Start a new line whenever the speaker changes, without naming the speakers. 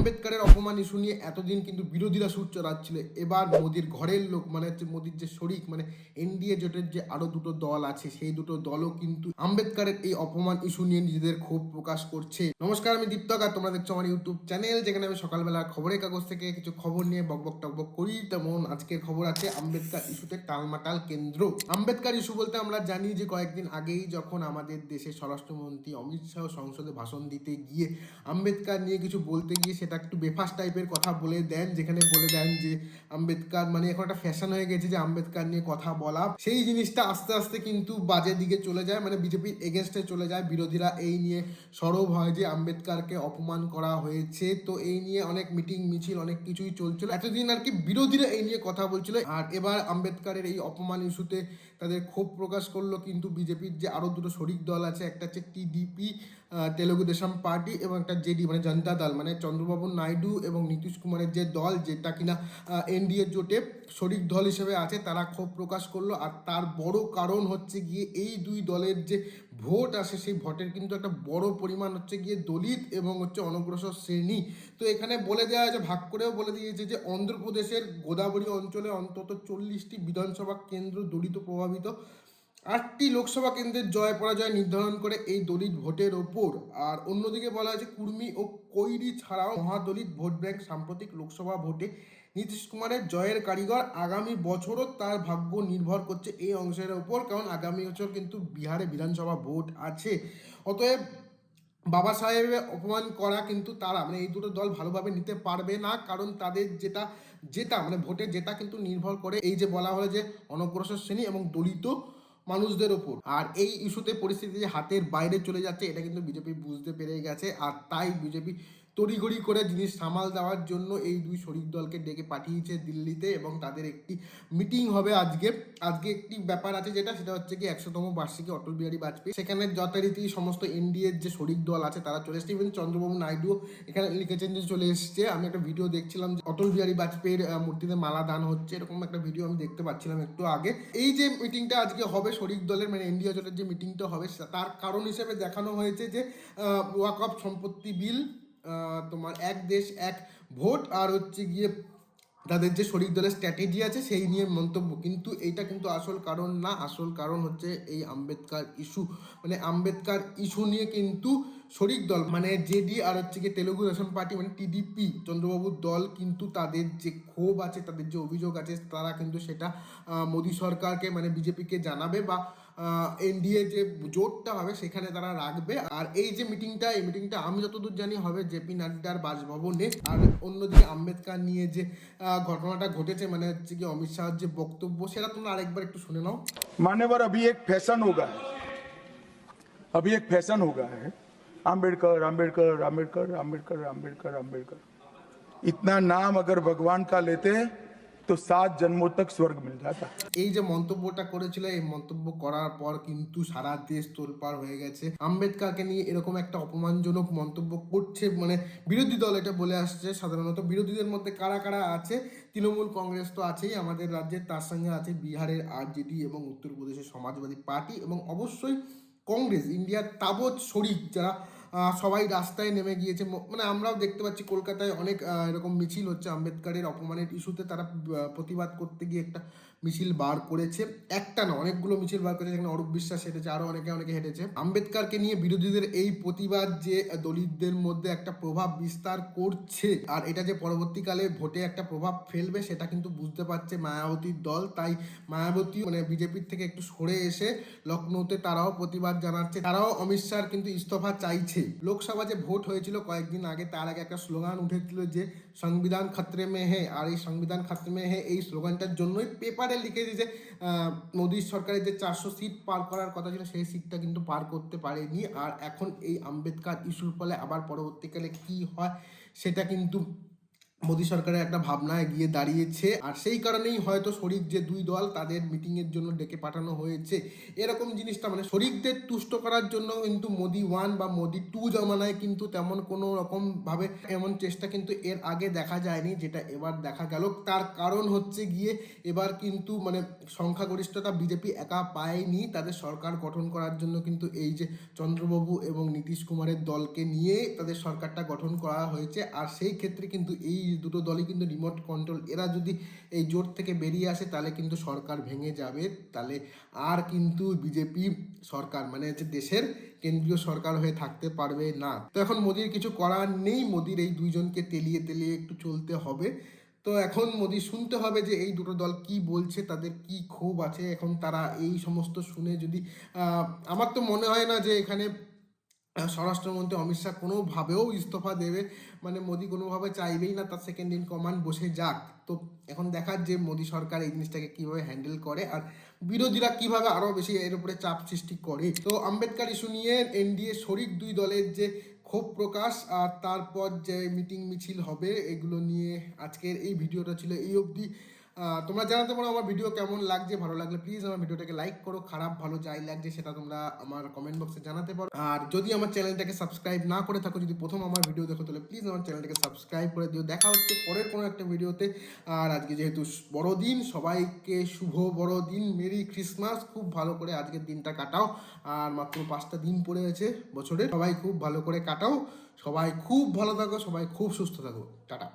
আম্বেদকারের অপমান ইস্যু নিয়ে এতদিন কিন্তু বিরোধীরা সুর চড়াচ্ছিল এবার মোদির ঘরের লোক মানে হচ্ছে মোদির যে শরিক মানে এনডিএ জোটের যে আরও দুটো দল আছে, সেই দুটো দলও কিন্তু আম্বেদকারের এই অপমান ইস্যু নিয়ে নিজেদের ক্ষোভ প্রকাশ করছে। নমস্কার, আমি দীপ্তক, আর তোমরা দেখছ আমার ইউটিউব চ্যানেল, যেখানে আমি সকালবেলা খবরের কাগজ থেকে কিছু খবর নিয়ে বকবক টকবক করি। তেমন আজকের খবর আছে আম্বেদকার ইস্যুতে টালমাটাল কেন্দ্র। আম্বেদকার ইস্যু বলতে আমরা জানি যে, কয়েকদিন আগেই যখন আমাদের দেশের স্বরাষ্ট্রমন্ত্রী অমিত শাহ সংসদে ভাষণ দিতে গিয়ে আম্বেদকার নিয়ে কিছু বলতে গিয়ে সেটা একটু বেফাস টাইপের কথা বলে দেন, যেখানে বলে দেন যে আম্বেদকার মানে এখন একটা ফ্যাশন হয়ে গেছে যে আম্বেদকার নিয়ে কথা বলা। সেই জিনিসটা আস্তে আস্তে কিন্তু বাজে দিকে চলে যায় মানে বিজেপির এগেনস্টে চলে যায়। বিরোধীরা এই নিয়ে সরব হয় যে আম্বেদকারকে অপমান করা হয়েছে। তো এই নিয়ে অনেক মিটিং মিছিল, অনেক কিছুই চলছিল। এতদিন আর কি বিরোধীরা এই নিয়ে কথা বলছিল। আর এবার আম্বেদকারের এই অপমান ইস্যুতে তাদের ক্ষোভ প্রকাশ করল, কিন্তু বিজেপির যে আরও দুটো শরিক দল আছে, একটা হচ্ছে টিডিপি তেলুগু দেশম পার্টি এবং একটা জেডি মানে জনতা দল মানে চন্দ্রবাবু নাইডু এবং নীতিশ কুমারের যে দল, যেটা কিনা এনডিএ জোটে শরিক দল হিসেবে আছে, তারা ক্ষোভ প্রকাশ করল। আর তার বড় কারণ হচ্ছে গিয়ে এই দুই দলের যে ভোট আসে সেই ভোটের কিন্তু একটা বড় পরিমাণ হচ্ছে গিয়ে দলিত এবং হচ্ছে অনগ্রসর শ্রেণি। তো এখানে বলে দেওয়া হয়েছে, ভাগ করেও বলে দিয়েছে যে অন্ধ্রপ্রদেশের গোদাবরী অঞ্চলে অন্তত চল্লিশটি বিধানসভা কেন্দ্র দলিত প্রভাবিত। আটটি লোকসভা কেন্দ্রের জয় পরাজয় নির্ধারণ করে এই দলিত ভোটের ওপর। আর অন্যদিকে বলা হয়েছে, কুর্মি ও কৈরি ছাড়াও মহাদলিত ভোট ব্যাংক সাম্প্রতিক লোকসভা ভোটে নীতিশ কুমারের জয়ের কারিগর আগামী বছরও তার ভাগ্য নির্ভর করছে এই অংশের ওপর। কারণ আগামী বছর কিন্তু বিহারে বিধানসভা ভোট আছে। অতএব বাবা সাহেবের অপমান করা কিন্তু তারা মানে এই দুটো দল ভালোভাবে নিতে পারবে না। কারণ তাদের যেটা জেতা মানে ভোটে জেতা কিন্তু নির্ভর করে এই যে বলা হলো যে অনগ্রসর শ্রেণি এবং দলিত মানুষদের ওপর। আর এই ইস্যুতে পরিস্থিতি যে হাতের বাইরে চলে যাচ্ছে, এটা কিন্তু বিজেপি বুঝতে পেরে গেছে। আর তাই বিজেপি তড়িঘড়ি করে জিনিস সামাল দেওয়ার জন্য এই দুই শরিক দলকে ডেকে পাঠিয়েছে দিল্লিতে এবং তাদের একটি মিটিং হবে আজকে। আজকে একটি ব্যাপার আছে যেটা, সেটা হচ্ছে কি একশোতম বার্ষিকী অটল বিহারী বাজপেয়ী। সেখানে যথারীতি সমস্ত এনডিএর যে শরিক দল আছে, তারা চলে এসছে। ইভেন চন্দ্রবাবু নাইডু এখানে লিখেছেন যে চলে এসছে। আমি একটা ভিডিও দেখছিলাম যে অটল বিহারী বাজপেয়ীর মূর্তিতে মালা দান হচ্ছে, এরকম একটা ভিডিও আমি দেখতে পাচ্ছিলাম একটু আগে। এই যে মিটিংটা আজকে হবে শরিক দলের মানে ইন্ডিয়া জোটের যে মিটিংটা হবে তার কারণ হিসেবে দেখানো হয়েছে যে ওয়াকফ সম্পত্তি বিল তোমার এক দেশ, এক ভোট, আর হচ্ছে গিয়ে তাদের যে শরিক দলের স্ট্র্যাটেজি আছে, সেই নিয়ে মন্তব্য। কিন্তু এইটা কিন্তু আসল কারণ না, আসল কারণ হচ্ছে এই আম্বেদকার ইস্যু মানে আম্বেদকার ইস্যু নিয়ে কিন্তু শরিক দল মানে জেডি আর হচ্ছে গিয়ে তেলুগু দেশম পার্টি মানে টিডিপি চন্দ্রবাবুর দল কিন্তু তাদের যে ক্ষোভ আছে, তাদের যে অভিযোগ আছে, তারা কিন্তু সেটা মোদী সরকারকে মানে বিজেপিকে জানাবে বা এনডিএ যে জোটটা হবে সেখানে তারা রাখবে আর এই যে মিটিংটা এই মিটিংটা আমি যতদূর জানি হবে জেপি নাড্ডার বাসভবনে আর অন্যদিকে আম্বেদকার নিয়ে যে আহ, ঘটনাটা ঘটেছে মানে হচ্ছে কি অমিত শাহর যে বক্তব্য সেটা তোমরা আরেকবার একটু শুনে নাও
मान्यवर अभी एक फैशन हो गया है अभी एक फैशन हो गया है आम्बेडकर आम्बेडकर आम्बेडकर आम्बेडकर आम्बेडकर आम्बेडकर इतना नाम अगर भगवान का लेते তো সাত জন্ম তক স্বর্গ মিল যাতা।
এই যে মন্তব্যটা করেছিল, এই মন্তব্য করার পর কিন্তু সারা দেশ তোলপাড় হয়ে গেছে। আম্বেদকারকে নিয়ে এরকম একটা অপমানজনক মন্তব্য করছে মানে বিরোধী দল এটা বলে আসছে। সাধারণত বিরোধীদের মধ্যে কারা কারা আছে? তৃণমূল কংগ্রেস তো আছেই, আমাদের রাজ্যের তার সঙ্গে আছে বিহারের আরজেডি এবং উত্তরপ্রদেশের সমাজবাদী পার্টি এবং অবশ্যই কংগ্রেস, ইন্ডিয়ার তাবৎ শরিক যারা সবাই রাস্তায় নেমে গিয়েছে। মানে আমরাও দেখতে পাচ্ছি কলকাতায় অনেক এরকম মিছিল হচ্ছে। আম্বেদকারের অপমানের ইস্যুতে তারা প্রতিবাদ করতে গিয়ে একটা মিছিল বার করেছে। একটা না, অনেকগুলো মিছিল বার করেছে। যেখানে অরূপ বিশ্বাস হেঁটেছে আরও অনেকে অনেকে হেঁটেছে। আম্বেদকারকে নিয়ে বিরোধীদের এই প্রতিবাদ যে দলিতদের মধ্যে একটা প্রভাব বিস্তার করছে, আর এটা যে পরবর্তীকালে ভোটে একটা প্রভাব ফেলবে, সেটা কিন্তু বুঝতে পারছে মায়াবতীর দল। তাই মায়াবতী মানে বিজেপির থেকে একটু সরে এসে লখনৌতে তারাও প্রতিবাদ জানাচ্ছে। তারাও অমিত শাহর কিন্তু ইস্তফা চাইছে। লোকসভা যে ভোট হয়েছিল কয়েকদিন আগে, তার আগে একটা স্লোগান উঠেছিল যে, সংবিধান খাত্রে মে হে। আর এই সংবিধান খাত্রে মে হে এই স্লোগানটার জন্যই পেপারে লিখেছে যে আহ, মোদী সরকারের যে চারশো সিট পার করার কথা ছিল সেই সিটটা কিন্তু পার করতে পারেনি। আর এখন এই আম্বেদকার ইস্যুর ফলে আবার পরবর্তীকালে কি হয় সেটা কিন্তু মোদী সরকারের একটা ভাবনা এগিয়ে দাঁড়িয়েছে। আর সেই কারণেই হয়তো শরিক যে দুই দল তাদের মিটিং এর জন্য ডেকে পাঠানো হয়েছে। এরকম জিনিসটা মানে শরিকদের তুষ্ট করার জন্য কিন্তু মোদি ওয়ান বা মোদি টু জমানায় কিন্তু তেমন কোনো রকম ভাবে এমন চেষ্টা কিন্তু এর আগে দেখা যায়নি, যেটা এবার দেখা গেল। তার কারণ হচ্ছে গিয়ে এবার কিন্তু মানে সংখ্যাগরিষ্ঠতা বিজেপি একা পায়নি। তাদের সরকার গঠন করার জন্য কিন্তু এই যে চন্দ্রবাবু এবং নীতিশ কুমারের দলকে নিয়ে তাদের সরকারটা গঠন করা হয়েছে। আর সেই ক্ষেত্রে কিন্তু এই দুটো দলই কিন্তু রিমোট কন্ট্রোল এরা যদি এই জোট থেকে বেরিয়ে আসে, তাহলে কিন্তু সরকার ভেঙে যাবে। তাহলে আর কিন্তু বিজেপি সরকার মানে হচ্ছে দেশের কেন্দ্রীয় সরকার হয়ে থাকতে পারবে না। তো এখন মোদির কিছু করার নেই। মোদির এই দুইজনকে তেলিয়ে তেলিয়ে একটু চলতে হবে। তো এখন মোদি শুনতে হবে যে এই দুটো দল কি বলছে, তাদের কি ক্ষোভ আছে। এখন তারা এই সমস্ত শুনে যদি আমার তো মনে হয় না যে এখানে স্বরাষ্ট্রমন্ত্রী অমিত শাহ কোনোভাবেও ইস্তফা দেবে মানে মোদি কোনোভাবে চাইবেই না, তার সেকেন্ড ইন কমান্ড বসে যাক। তো এখন দেখার যে মোদি সরকার এই জিনিসটাকে কীভাবে হ্যান্ডেল করে আর বিরোধীরা কীভাবে আরও বেশি এর উপরে চাপ সৃষ্টি করে। তো আম্বেদকর ইস্যু নিয়ে এনডিএ শরিক দুই দলের যে ক্ষোভ প্রকাশ আর তারপর যে মিটিং মিছিল হবে, এগুলো নিয়ে আজকের এই ভিডিওটা ছিল এই অবধি। তোমরা জানাতে পারো আমার ভিডিও কেমন লাগছে, ভালো লাগলে প্লিজ আমার ভিডিওটাকে লাইক করো, খারাপ ভালো যাই লাগছে সেটা তোমরা আমার কমেন্ট বক্সে জানাতে পারো। আর যদি আমার চ্যানেলটাকে সাবস্ক্রাইব না করে থাকো, যদি প্রথম আমার ভিডিও দেখো, তাহলে প্লিজ আমার চ্যানেলটাকে সাবস্ক্রাইব করে দিও। দেখা হচ্ছে পরের কোনো একটা ভিডিওতে আর আজকে যেহেতু বড়দিন, সবাইকে শুভ বড়দিন মেরি ক্রিসমাস খুব ভালো করে আজকের দিনটা কাটাও। আর মাত্র পাঁচটা দিন পড়ে আছে বছরে সবাই খুব ভালো করে কাটাও। সবাই খুব ভালো থাকো, সবাই খুব সুস্থ থাকো। টাটা।